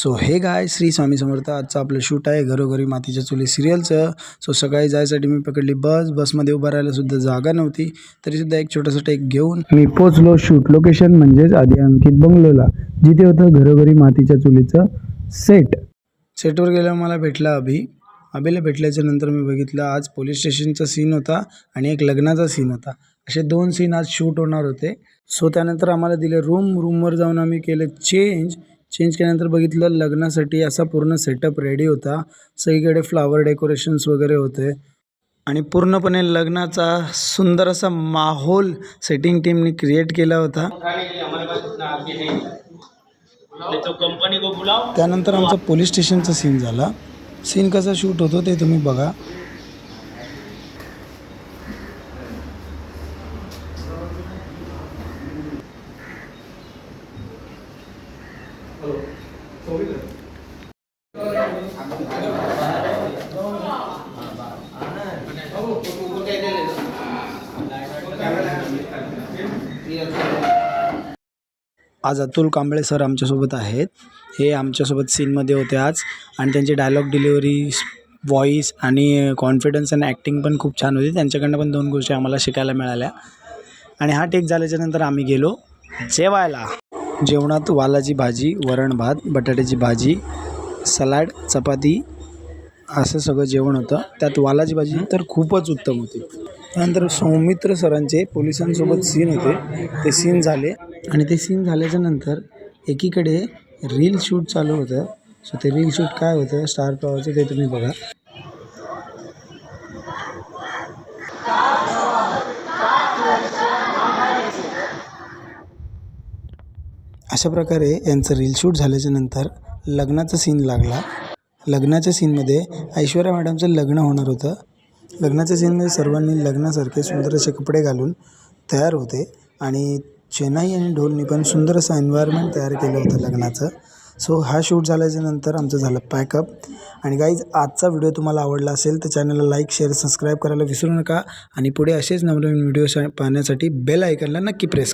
So हे गाय श्री स्वामी समर्थ. आजचं आपलं शूट आहे घरोघरी मातीच्या चुली सिरियलचं सो सकाळी जायसाठी मी पकडली बस बसमध्ये उभं राहायला सुद्धा जागा नव्हती. तरीसुद्धा एक छोटासा टेक घेऊन मी पोचलो शूट लोकेशन म्हणजेच आधी अंकित बंगलोला. जिथे होतं घरोघरी मातीच्या चुलीचं सेट सेटवर गेल्यावर मला भेटला अभि. अभिला भेटल्याच्या नंतर मी बघितलं आज पोलीस स्टेशनचा सीन होता आणि एक लग्नाचा सीन होता. असे दोन सीन आज शूट होणार होते. सो त्यानंतर आम्हाला दिले रूम रूमवर जाऊन आम्ही केलं चेंज चेंज केल्यानंतर बघितलं लग्नासाठी असा पूर्ण सेटअप रेडी होता. सगळीकडे फ्लावर डेकोरेशन्स वगैरे होते. आणि पूर्णपणे लग्नाचा सुंदर असा माहोल सेटिंग टीमने क्रिएट केला होता. तो कंपनी को बुलाओ त्यानंतर आमचा पोलीस स्टेशनचा सीन झाला. सीन कसा शूट होतो ते तुम्ही बघा. आज अतुल कांबळे सर आमच्यासोबत आहेत. हे आमच्यासोबत सीनमध्ये होते आज. आणि त्यांची डायलॉग डिलिव्हरी व्हॉईस आणि कॉन्फिडन्स आणि ॲक्टिंग पण खूप छान होती. त्यांच्याकडनं पण दोन गोष्टी आम्हाला शिकायला मिळाल्या. आणि हा टेक झाल्याच्यानंतर आम्ही गेलो जेवायला. जेवणात वालाची भाजी वरण भात बटाट्याची भाजी सलाड चपाती असं सगळं जेवण होतं. त्यात वालाची भाजी तर खूपच उत्तम होती. त्यानंतर सौमित्र सरांचे पोलिसांसोबत सीन होते. ते सीन झाले. आणि ते सीन झाल्याच्यानंतर एकीकडे रील शूट चालू होतं. सो ते रील शूट काय होतं? स्टार प्रवाहचं ते तुम्ही बघा. अशा प्रकारे यांचं रील शूट झाल्याच्यानंतर लग्नाचा सीन लागला. लग्नाच्या सीनमध्ये ऐश्वर्या मॅडमचं लग्न होणार होतं. लग्नाच्या सीनमध्ये सर्वांनी लग्नासारखे सुंदर असे कपडे घालून तयार होते आणि चेन्नई आणि ढोलनी पण सुंदर असं एन्व्हायरमेंट तयार केलं होतं लग्नाचं. सो हा शूट झाल्याच्यानंतर आमचं झालं पॅकअप आणि गाईज आजचा व्हिडिओ तुम्हाला आवडला असेल तर चॅनलला लाईक शेअर सबस्क्राईब करायला विसरू नका. आणि पुढे असेच नवनवीन व्हिडिओ पाहण्यासाठी बेल आयकनला नक्की प्रेस करा.